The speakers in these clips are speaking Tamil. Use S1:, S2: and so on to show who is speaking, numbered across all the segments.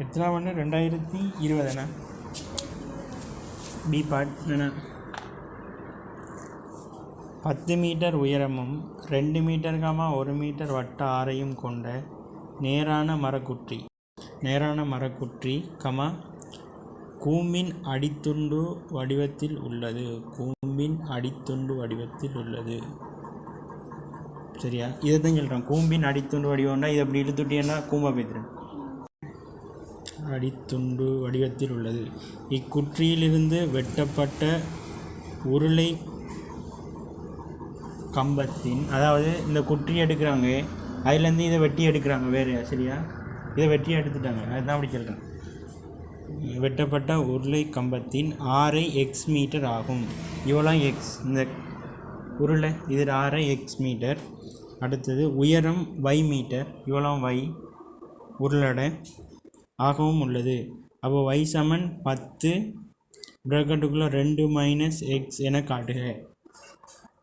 S1: எத்தனாம் ஆண்டு ரெண்டாயிரத்தி இருபதுண்ணா பி பார்ட் என்ன பத்து மீட்டர் உயரமும் ரெண்டு மீட்டர் காமா ஒரு மீட்டர் வட்ட ஆரையும் கொண்ட நேரான மரக்குற்றி நேரான மரக்குற்றி கமா கூம்பின் அடித்துண்டு வடிவத்தில் உள்ளது. கூம்பின் அடித்துண்டு வடிவத்தில் உள்ளது. சரியா? இதை தான் சொல்கிறேன் கூம்பின் அடித்துண்டு வடிவம்னா இதை அப்படி இழுத்துட்டியன்னா கூம்பா பேத்துறேன் அடித்துண்டு வடிவத்தில் உள்ளது. இக்குற்றியிலிருந்து வெட்டப்பட்ட உருளை கம்பத்தின் அதாவது இந்த குற்றி எடுக்கிறாங்க. அதுலேருந்து இதை வெட்டி எடுக்கிறாங்க. வேறு சரியா? இதை வெட்டி எடுத்துட்டாங்க. அதுதான் அப்படி சொல்கிறேன் வெட்டப்பட்ட உருளை கம்பத்தின் ஆரை எக்ஸ் மீட்டர் ஆகும். இவ்வளோ எக்ஸ் இந்த உருளை இது ஆரை எக்ஸ் மீட்டர் அடுத்தது உயரம் வை மீட்டர் இவ்வளோ வை உருளடை ஆகவும் உள்ளது. அப்போ y சமன் பத்து ப்ராக்கெட்டுக்குள்ளே ரெண்டு மைனஸ் எக்ஸ் என காட்டுக.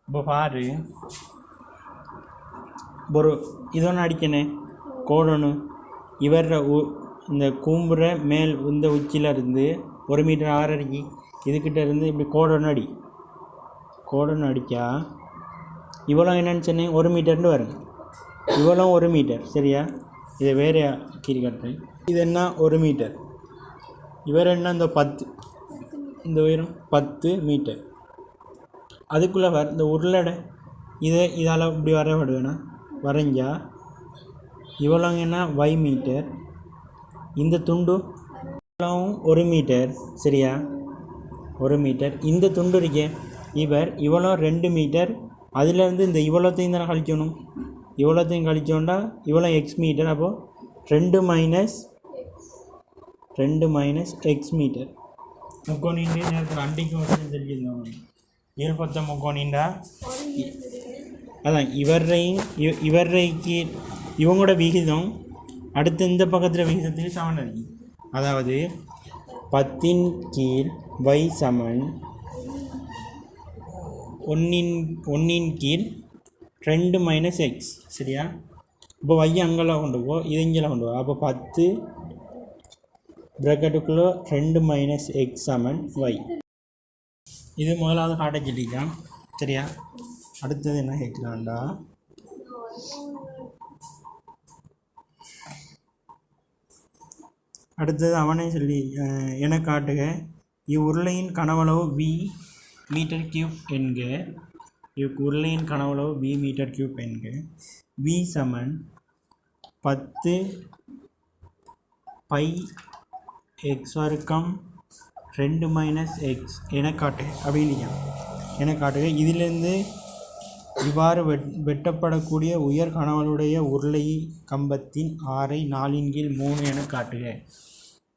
S1: இப்போ பாரு. ஒரு இதொன்று அடிக்கணே கோடொன்று இவர உ இந்த கூம்புற மேல் இந்த உச்சியில் இருந்து ஒரு மீட்டர் ஆறரைக்கு இதுக்கிட்ட இருந்து இப்படி கோடொன்று அடி. கோடொன்று அடித்தா இவ்வளோ என்னன்னு சொன்னேன் ஒரு மீட்டர்னு வரும். இவ்வளோ ஒரு மீட்டர் சரியா? இது வேறு கீறி இது என்ன? ஒரு மீட்டர். இவர் என்ன இந்த பத்து? இந்த உயரம் பத்து மீட்டர். அதுக்குள்ளே வர இந்த உருளடை இதை இதால் இப்படி வர விடுவேண்ணா வரைஞ்சா இவ்வளோங்கன்னா வை மீட்டர். இந்த துண்டு இவ்வளவும் ஒரு மீட்டர். சரியா? ஒரு மீட்டர். இந்த துண்டு இருக்கே. இவர் இவ்வளோ ரெண்டு மீட்டர். அதுலேருந்து இந்த இவ்வளோத்தையும் தானே கழிக்கணும்? இவ்வளோத்தையும் கழிச்சோண்டா இவ்வளோ எக்ஸ் மீட்டர் அப்போது ரெண்டு மைனஸ் ரெண்டு மைனஸ் எக்ஸ் மீட்டர் முக்கோணின்றே நேரத்தில் அண்டிக்கு வந்து தெரிஞ்சிருந்தோம் இருபத்த முக்கோணின்றா அதான் இவரையும் இவ- இவரைக்கு இவங்களோட விகிதம் அடுத்து இந்த பக்கத்தில் விகிதத்துக்கு சமன் இருக்கு அதாவது பத்தின் கீழ் வை சமன் ஒன்னின் ஒன்னின் கீழ் ரெண்டு மைனஸ் எக்ஸ் சரியா? இப்போ y அங்கெல்லாம் கொண்டு போ இது இங்கெல்லாம் கொண்டு போ. அப்போ பத்து ப்ராக்கெட்டுக்குள்ளே ரெண்டு மைனஸ் எக்ஸ் சமன் ஒய் இது முதலாவது காட்ட சொல்லிக்கலாம். சரியா? அடுத்தது என்ன கேட்குறான்டா அடுத்தது அவனே சொல்லி என காட்டுக. இவ்வுருளையின் கனவளவு வி மீட்டர் கியூப் என்க. இவ்வுருளையின் கனவளவு வி மீட்டர் கியூப் என்க. வி சமன் பத்து பை எக்ஸ் வர்க்கம் ரெண்டு மைனஸ் எக்ஸ் என காட்டு அப்படின்னு என காட்டுக. இதிலிருந்து இவ்வாறு வெட் வெட்டப்படக்கூடிய உயர் கனவளுடைய உருளை கம்பத்தின் ஆறை நாலின் கீழ் மூணு என காட்டுக.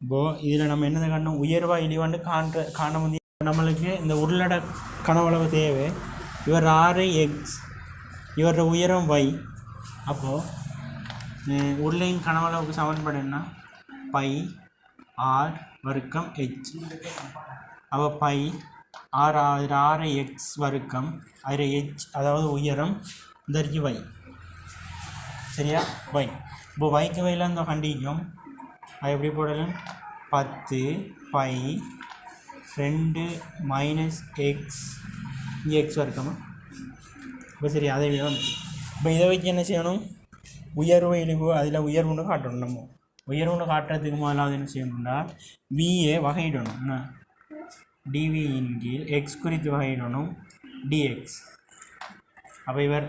S1: இப்போ இதில் நம்ம என்னதை காணணும் உயர்வாக இழிவான்னு காண்ற காண முடியும் நம்மளுக்கு இந்த உருளட கனவளவு தேவை. இவர் ஆறு எக்ஸ் இவரோட உயரம் ஒய் அப்போது உருளையின் கனவளவுக்கு சமன்பாடு பை ஆர் வர்க்கம் ஹெச் அப்போ பை ஆர் ஆறு ஆறு எக்ஸ் வர்க்கம் அதில் ஹெச் அதாவது உயரம் இதற்கு வை சரியா? வை இப்போ வைக்கு வையில் அந்த கண்டிக்கும். அது எப்படி போடலாம்? பத்து பை ரெண்டு மைனஸ் எக்ஸ் இங்கே எக்ஸ் வர்க்கமா இப்போ சரி அதை விதம் இப்போ இதை வச்சு என்ன செய்யணும்? உயர்வு இழிவு அதில் உயர்வுன்னு காட்டணும் நம்ம. உயர்வுன்னு காட்டுறதுக்கு முதலாவது என்ன செய்யணும்னா விஏ வகையிடணும். என்ன? டிவியின் கீழ் எக்ஸ் குறித்து வகையிடணும். டிஎக்ஸ் அப்போ இவர்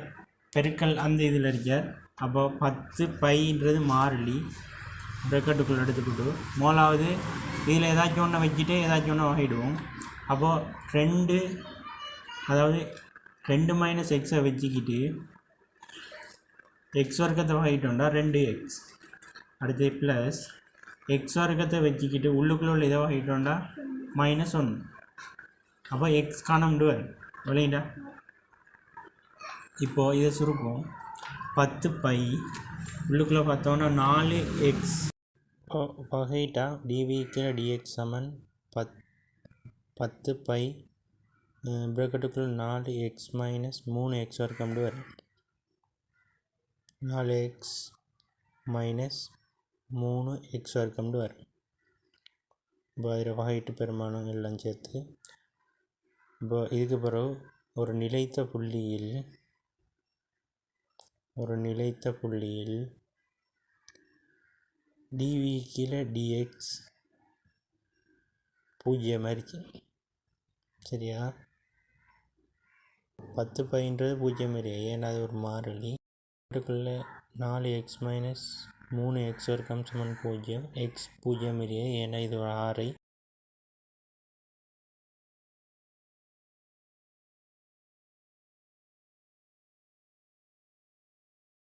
S1: பெருக்கல் அந்த இதில் இருக்கார். அப்போ பத்து பைன்றது மாறிலி. ப்ரெக்கெட்டுக்குள்ளே எடுத்துக்கிட்டு முதலாவது இதில் ஏதாச்சும் ஒன்று வச்சுட்டு ஏதாச்சும் ஒன்று வகையிடுவோம். அப்போது ரெண்டு அதாவது ரெண்டு மைனஸ் எக்ஸை வச்சுக்கிட்டு எக்ஸ் வர்க்கத்தை வாங்கிட்டோம்டா ரெண்டு எக்ஸ் அடுத்து ப்ளஸ் எக்ஸ் வர்க்கத்தை வச்சுக்கிட்டு உள்ளுக்குள்ள உள்ள இதை வாங்கிட்டோம்டா மைனஸ் ஒன்று. அப்போ எக்ஸ் காணம்டு வரும் விளையாண்டா இப்போது இதை சுருக்கும் பத்து பை உள்ளுக்குள்ளே பார்த்தோன்னா நாலு எக்ஸ் வகைட்டா டிவிக்கு டிஎக்ஸ் சமன் பத் பத்து பை ப்ராக்கெட்டுக்குள்ள நாலு எக்ஸ் மைனஸ் மூணு எக்ஸ் வர்க்கம்னு வரும் நாலு எக்ஸ் மைனஸ் மூணு எக்ஸ் வர்க்கம்னு வரும் இப்போ அதில் வகையீட்டு பெருமானம் எல்லாம் சேர்த்து இப்போ இதுக்கு பிறகு ஒரு நிலைத்த புள்ளியில் ஒரு நிலைத்த புள்ளியில் டிவி கீழே டிஎக்ஸ் பூஜ்ஜியமாக இருக்கு சரியா பத்து பதின்றது பூஜ்ஜியம் இல்லை ஏன்னா அது ஒரு மாறிலி. அதுக்குள்ளே நாலு எக்ஸ் மைனஸ் மூணு எக்ஸ் வர்க்கம் சமன் பூஜ்ஜியம் எக்ஸ் பூஜ்ஜியம் இல்லையே ஏன்னா இது ஒரு ஆறை.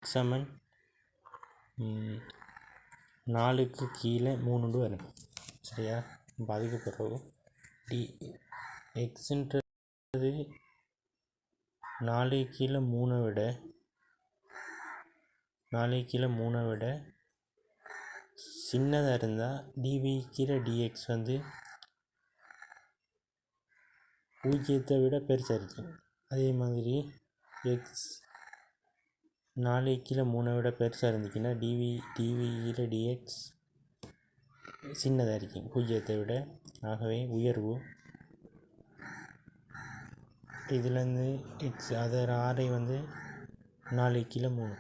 S1: சமன் நாலுக்கு கீழே மூணுண்டு வரும். சரியா? இப்போ அதுக்கு பிறகு டி எக்ஸுன்றது நாலு கீழே மூணை விட நாலு கீழே மூணை விட சின்னதாக இருந்தால் டிவி கீழே டிஎக்ஸ் வந்து பூஜ்ஜியத்தை விட பெருசாக இருக்கும். அதே மாதிரி எக்ஸ் நாலு கீழே மூணை விட பெருசாக இருந்துச்சுன்னா டிவி டிவி கீழே டிஎக்ஸ் சின்னதாக இருக்கும். பூஜ்ஜியத்தை விட. ஆகவே உயர்வு இதுலேருந்து இட்ஸ் அதர் ஆரை வந்து நாலு கீழே மூணு.